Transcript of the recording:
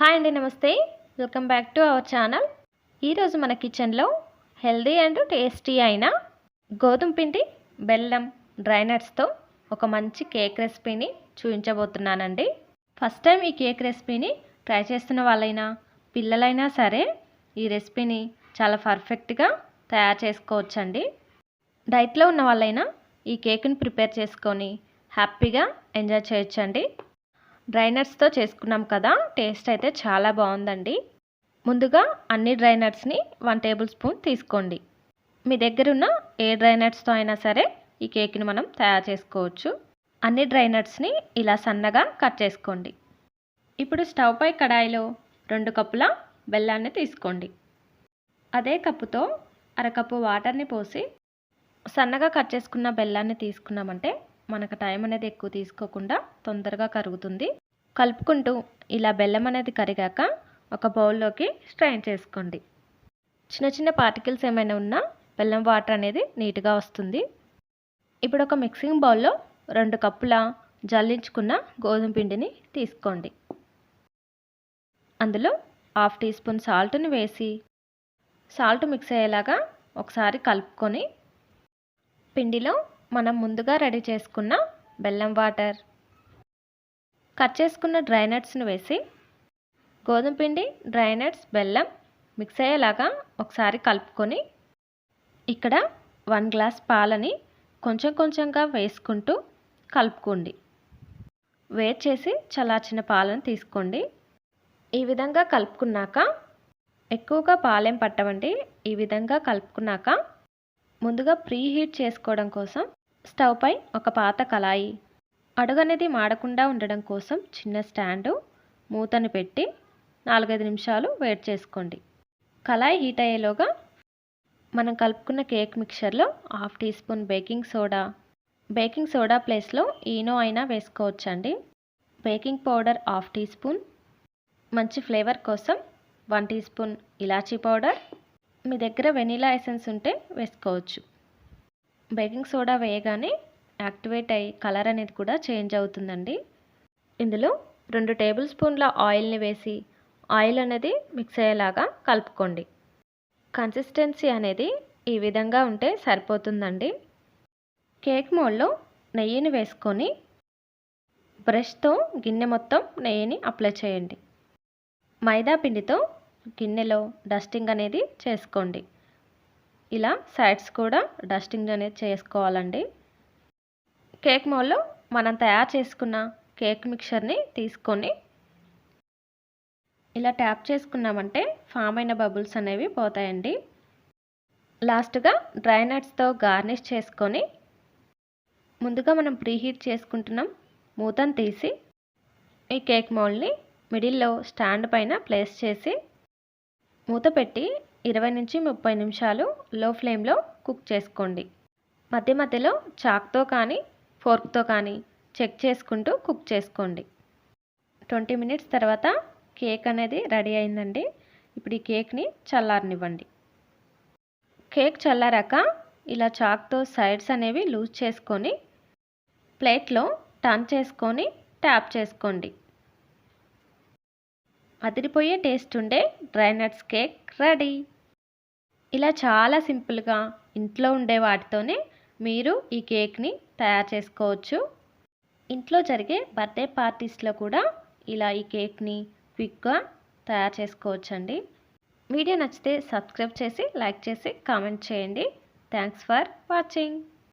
Hi అండి నమస్తే. Welcome back to our channel. ఈరోజు మన కిచెన్లో హెల్దీ అండ్ టేస్టీ అయిన గోధుమ పిండి బెల్లం డ్రై నట్స్తో ఒక మంచి కేక్ రెసిపీని చూపించబోతున్నానండి. ఫస్ట్ టైం ఈ కేక్ రెసిపీని ట్రై చేస్తున్న వాళ్ళైనా పిల్లలైనా సరే ఈ రెసిపీని చాలా పర్ఫెక్ట్గా తయారు చేసుకోవచ్చండి. డైట్లో ఉన్న వాళ్ళైనా ఈ కేక్ని ప్రిపేర్ చేసుకొని హ్యాపీగా ఎంజాయ్ చేయొచ్చండి. డ్రైనర్స్తో చేసుకున్నాం కదా టేస్ట్ అయితే చాలా బాగుందండి. ముందుగా అన్ని డ్రైనర్స్ని వన్ టేబుల్ స్పూన్ తీసుకోండి. మీ దగ్గర ఉన్న ఏ డ్రైనర్స్తో అయినా సరే ఈ కేక్ని మనం తయారు చేసుకోవచ్చు. అన్ని డ్రైనర్స్ని ఇలా సన్నగా కట్ చేసుకోండి. ఇప్పుడు స్టవ్ పై కడాయిలో రెండు కప్పుల బెల్లాన్ని తీసుకోండి. అదే కప్పుతో అరకప్పు వాటర్ని పోసి సన్నగా కట్ చేసుకున్న బెల్లాన్ని తీసుకున్నామంటే మనకు టైం అనేది ఎక్కువ తీసుకోకుండా తొందరగా కరుగుతుంది. కలుపుకుంటూ ఇలా బెల్లం అనేది కరిగాక ఒక బౌల్లోకి స్ట్రైన్ చేసుకోండి. చిన్న చిన్న పార్టికల్స్ ఏమైనా ఉన్నా బెల్లం వాటర్ అనేది నీట్గా వస్తుంది. ఇప్పుడు ఒక మిక్సింగ్ బౌల్లో రెండు కప్పుల జల్లించుకున్న గోధుమ పిండిని తీసుకోండి. అందులో హాఫ్ టీ స్పూన్ సాల్ట్ని వేసి సాల్ట్ మిక్స్ అయ్యేలాగా ఒకసారి కలుపుకొని పిండిలో మనం ముందుగా రెడీ చేసుకున్న బెల్లం వాటర్. కట్ చేసుకున్న డ్రై నట్స్ను వేసి గోధుమ పిండి డ్రై నట్స్ బెల్లం మిక్స్ అయ్యేలాగా ఒకసారి కలుపుకొని ఇక్కడ వన్ గ్లాస్ పాలని కొంచెం కొంచెంగా వేసుకుంటూ కలుపుకోండి. వేట్ చేసి చల్లార్చిన పాలను తీసుకోండి. ఈ విధంగా కలుపుకున్నాక ఎక్కువగా పాలేం పట్టవండి. ఈ విధంగా కలుపుకున్నాక ముందుగా ప్రీ హీట్ చేసుకోవడం కోసం స్టవ్పై ఒక పాత కళాయి. అడుగు అనేది మాడకుండా ఉండడం కోసం చిన్న స్టాండు మూతను పెట్టి నాలుగైదు నిమిషాలు వేడి చేసుకోండి. కళాయి హీట్ అయ్యేలోగా మనం కలుపుకున్న cake మిక్చర్లో half teaspoon baking soda. Baking soda ప్లేస్లో ఈనో అయినా వేసుకోవచ్చండి. Baking powder half teaspoon. మంచి ఫ్లేవర్ కోసం వన్ టీ స్పూన్ ఇలాచీ పౌడర్. మీ దగ్గర వెనీలా ఎసెన్స్ ఉంటే వేసుకోవచ్చు. బేకింగ్ సోడా వేయగానే యాక్టివేట్ అయ్యి కలర్ అనేది కూడా చేంజ్ అవుతుందండి. ఇందులో రెండు టేబుల్ స్పూన్ల ఆయిల్ని వేసి ఆయిల్ అనేది మిక్స్ అయ్యేలాగా కలుపుకోండి. కన్సిస్టెన్సీ అనేది ఈ విధంగా ఉంటే సరిపోతుందండి. కేక్ మోడ్లో నెయ్యిని వేసుకొని బ్రష్తో గిన్నె మొత్తం నెయ్యిని అప్లై చేయండి. మైదా పిండితో గిన్నెలో డస్టింగ్ అనేది చేసుకోండి. ఇలా సైడ్స్ కూడా డస్టింగ్ అనేది చేసుకోవాలండి. కేక్ మోల్లో మనం తయారు చేసుకున్న కేక్ మిక్చర్ని తీసుకొని ఇలా ట్యాప్ చేసుకున్నామంటే ఫామ్ అయిన బబుల్స్ అనేవి పోతాయండి. లాస్ట్గా డ్రై నట్స్తో గార్నిష్ చేసుకొని ముందుగా మనం ప్రీహీట్ చేసుకుంటున్నాం మూతను తీసి ఈ కేక్ మోల్ని మిడిల్లో స్టాండ్ పైన ప్లేస్ చేసి మూత పెట్టి ఇరవై నుంచి ముప్పై నిమిషాలు లో ఫ్లేమ్లో కుక్ చేసుకోండి. మధ్య మధ్యలో చాక్తో కానీ ఫోర్క్తో కానీ చెక్ చేసుకుంటూ కుక్ చేసుకోండి. ట్వంటీ మినిట్స్ తర్వాత కేక్ అనేది రెడీ అయిందండి. ఇప్పుడు ఈ కేక్ని చల్లారనివ్వండి. కేక్ చల్లారాక ఇలా చాక్తో సైడ్స్ అనేవి లూజ్ చేసుకొని ప్లేట్లో టర్న్ చేసుకొని ట్యాప్ చేసుకోండి. అదిరిపోయే టేస్ట్ ఉండే డ్రై నట్స్ కేక్ రెడీ. ఇలా చాలా సింపుల్గా ఇంట్లో ఉండే వాటితోనే మీరు ఈ కేక్ని తయారు చేసుకోవచ్చు. ఇంట్లో జరిగే బర్త్డే పార్టీస్లో కూడా ఇలా ఈ కేక్ని క్విక్గా తయారు చేసుకోవచ్చండి. వీడియో నచ్చితే సబ్స్క్రైబ్ చేసి లైక్ చేసి కామెంట్ చేయండి. Thanks for watching.